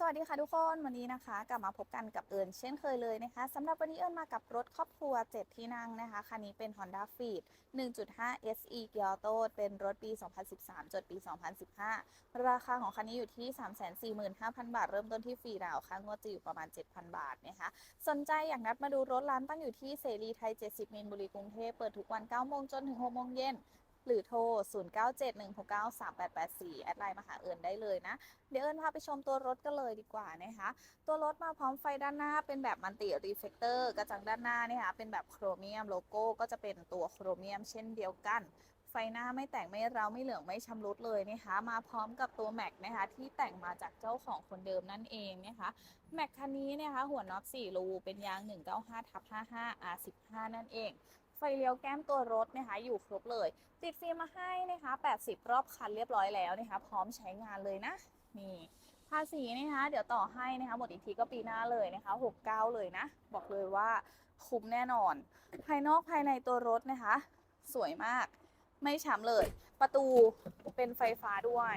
สวัสดีค่ะทุกคนวันนี้นะคะ กลับมาพบกันกับเอิญเช่นเคยเลยนะคะสำหรับวันนี้เอิญมากับรถครอบครัว 7 ที่นั่งนะคะคันนี้เป็น Honda Fit 1.5 SE g e a u t o เป็นรถปี 2013 จดปี 2015 ราคาของคันนี้อยู่ที่ 345,000 บาท เริ่มต้นที่ฟรีดาวค่างวดจะอยู่ประมาณ 7,000 บาทนะคะสนใจอยากนัดมาดูรถร้านตั้งอยู่ที่เสรีไทย 70มินบุรีกรุงเทพเปิดทุกวัน 9 โมงจนถึง 6 โมงเย็น หรือโทร 0971693884 แอดไลน์มาหาเอิญได้เลยนะ เดี๋ยวเอิญพาไปชมตัวรถกันเลยดีกว่านะคะ ตัวรถมาพร้อมไฟด้านหน้าเป็นแบบมันติรีเฟกเตอร์กระจังด้านหน้านี่ค่ะเป็นแบบโครเมียมโลโก้ก็จะเป็นตัวโครเมียมเช่นเดียวกันไฟหน้าไม่แต่งไม่เร้าไม่เหลืองไม่ชำรุดเลยนะคะ มาพร้อมกับตัวแม็กนะคะที่แต่งมาจากเจ้าของคนเดิมนั่นเองนะคะแม็กคันนี้นะคะหัวน็อต4รูเป็นยาง 195ทับ55 R15 นั่นเอง ไฟเลี้ยวแก้มตัวรถนะคะอยู่ครบเลย ติดฟิล์มมาให้นะคะ 80 รอบคันเรียบร้อยแล้วนะคะ พร้อมใช้งานเลยนะ นี่ภาษีนะคะเดี๋ยวต่อให้นะคะหมดอีกทีก็ปีหน้าเลยนะคะ 69 เลยนะ บอกเลยว่าคุ้มแน่นอน ภายนอกภายในตัวรถนะคะ สวยมากไม่ช้ำเลย ประตูเป็นไฟฟ้าด้วย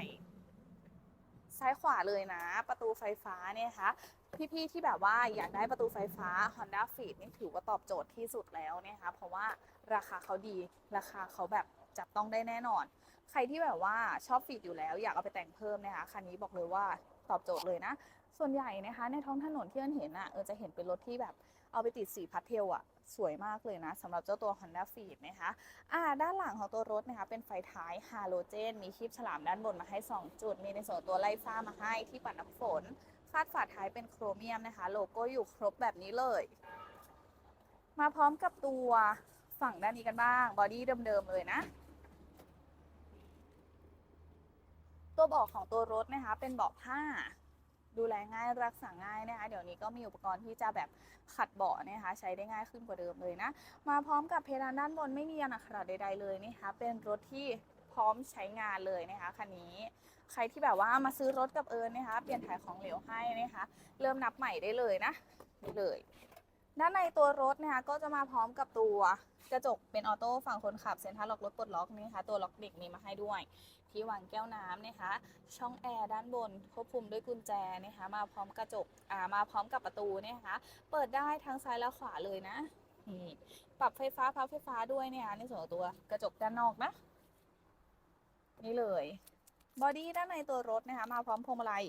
ซ้ายขวาเลยนะ ประตูไฟฟ้าเนี่ยนะคะ พี่ๆที่แบบว่าอยากได้ประตูไฟฟ้า Honda Fit นี่ถือว่าตอบโจทย์ที่สุดแล้วนะคะเพราะว่าราคาเขาดีราคาเขาแบบจับต้องได้แน่นอน ใครที่แบบว่าชอบฟีดอยู่แล้ว อยากเอาไปแต่งเพิ่มนะคะคันนี้บอกเลยว่าตอบโจทย์เลยนะ ส่วนใหญ่นะคะ ในท้องถนนที่เอิญเห็นอะเออจะเห็นเป็นรถที่แบบเอาไปติดสีพัดเทลอะสวยมากเลยนะสำหรับเจ้าตัว Honda Fit นะคะอ่าด้านหลังของตัวรถนะคะ เป็นไฟท้ายฮาโลเจน มีคลิปฉลามด้านบนมาให้ 2 จุด มีในส่วนตัวไล่ฟ้ามาให้ที่ปัดน้ำฝน คาดฝาท้ายเป็นโครเมียมนะคะ โลโก้อยู่ครบแบบนี้เลย มาพร้อมกับตัวฝั่งด้านนี้กันบ้าง บอดี้เดิมๆเลยนะ ตัวเบาะของตัวรถนะคะ เป็นเบาะผ้า ดูแลง่ายรักษาง่ายนะคะ เดี๋ยวนี้ก็มีอุปกรณ์ที่จะแบบขัดเบาะนะคะ ใช้ได้ง่ายขึ้นกว่าเดิมเลยนะ มาพร้อมกับเพดานด้านบนไม่มีอักขระใด ๆ เลยนะคะ เป็นรถที่พร้อมใช้งานเลยนะคะคันนี้ ใครที่แบบว่ามาซื้อรถกับเอิญนะคะ เปลี่ยนถ่ายของเหลวให้นะคะ เริ่มนับใหม่ได้เลยนะนี่เลย ด้านในตัวรถนะคะก็จะมาพร้อมกับตัวกระจกเป็นออโต้ฝั่งคนขับเซ็นทรัลล็อกรถปลดล็อกนี่นะคะ ตัวล็อกเด็กมีมาให้ด้วย ที่วางแก้วน้ำนะคะ ช่องแอร์ด้านบนควบคุมด้วยกุญแจนะคะ มาพร้อมกระจกอ่ามาพร้อมกับประตูนะคะ เปิดได้ทั้งซ้ายและขวาเลยนะนี่ปรับไฟฟ้าพับไฟฟ้าด้วยนะคะในส่วนของตัวกระจกด้านนอกนะ นี่เลย บอดี้ด้านในตัวรถนะคะ มาพร้อมพวงมาลัย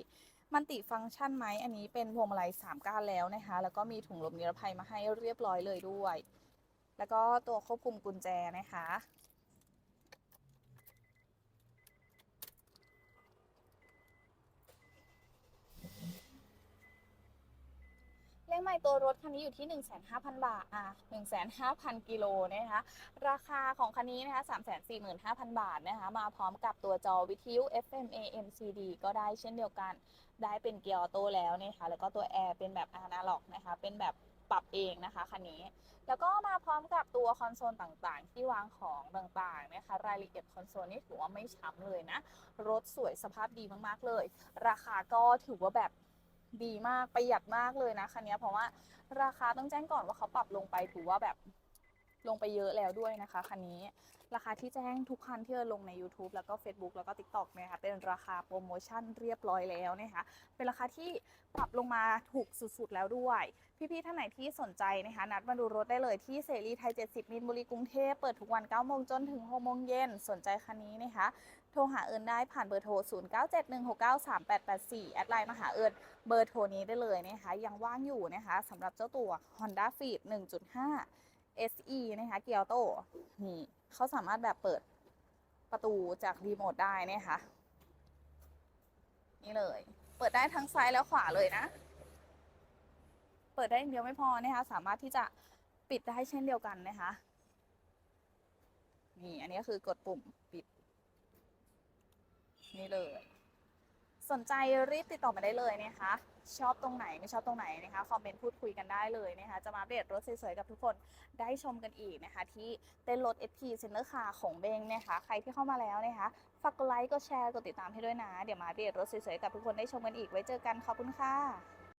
มันติฟังก์ชันไหม อันนี้เป็นพวงมาลัย3ก้านแล้วนะคะ แล้วก็มีถุงลมนิรภัยมาให้เรียบร้อยเลยด้วย แล้วก็ตัวควบคุมกุญแจนะคะ เลขไมล์ตัวรถคันนี้อยู่ที่ 15,000บาท อะ15,000 กิโลนะคะ ราคาของคันนี้นะคะ 345,000 บาทนะคะ มาพร้อมกับตัวจอวิทยุ FM AM CD ก็ได้เช่นเดียวกัน ได้เป็นเกียร์ออโต้แล้วนะคะ แล้วก็ตัวแอร์เป็นแบบอนาล็อกนะคะ เป็นแบบปรับเองนะคะคันนี้ แล้วก็มาพร้อมกับตัวคอนโซลต่างๆ ที่วางของต่างๆนะคะ รายละเอียดคอนโซลนี่ถือว่าไม่ช้ำเลยนะ รถสวยสภาพดีมากๆเลย ราคาก็ถือว่าแบบ ดีมากประหยัดมากเลยนะคันนี้เพราะว่าราคาต้องแจ้งก่อนว่าเขาปรับลงไปถือว่าแบบ ลงไปเยอะแล้วด้วยนะคะคันนี้ ราคาที่แจ้งทุกคันที่เราลงใน YouTube แล้วก็ Facebook แล้วก็ TikTok นะคะเป็นราคาโปรโมชั่นเรียบร้อยแล้วนะคะเป็นราคาที่ปรับลงมาถูกสุดๆแล้วด้วย พี่ๆท่านไหนที่สนใจนะคะนัดมาดูรถได้เลยที่เสรีไทย 70 มินบุรีกรุงเทพเปิดทุกวัน9โมงจนถึง6โมงเย็นสนใจคันนี้นะคะโทรหาเอิญได้ผ่านเบอร์โทร 0971693884 แอดไลน์มาหาเอิญเบอร์โทรนี้ได้เลยนะคะยังว่างอยู่นะคะสำหรับเจ้าตัว Honda Fit 1.5 SE นะคะ เกียร์โตนี่เขาสามารถแบบเปิดประตูจากรีโมทได้นะคะ นี่เลย เปิดได้ทั้งซ้ายและขวาเลยนะ เปิดได้อย่างเดียวไม่พอนะคะ สามารถที่จะปิดได้เช่นเดียวกันนะคะ นี่อันนี้ก็คือกดปุ่มปิด นี่เลย สนใจรีบติดต่อมาได้เลยนะคะ ชอบตรงไหนไม่ชอบตรงไหนนะคะคอมเมนต์พูดคุยกันได้เลยนะคะ จะมาอัปเดรถสวยๆกับทุกคนได้ชมกันอีกนะคะ ที่เต้นรถ SP Center Car ของเบงนะคะ ใครที่เข้ามาแล้วนะคะฝากกดไลค์กดแชร์กดติดตามให้ด้วยนะ เดี๋ยวมาอัปเดรถสวยๆกับทุกคนได้ชมกันอีกไว้เจอกันขอบคุณค่ะ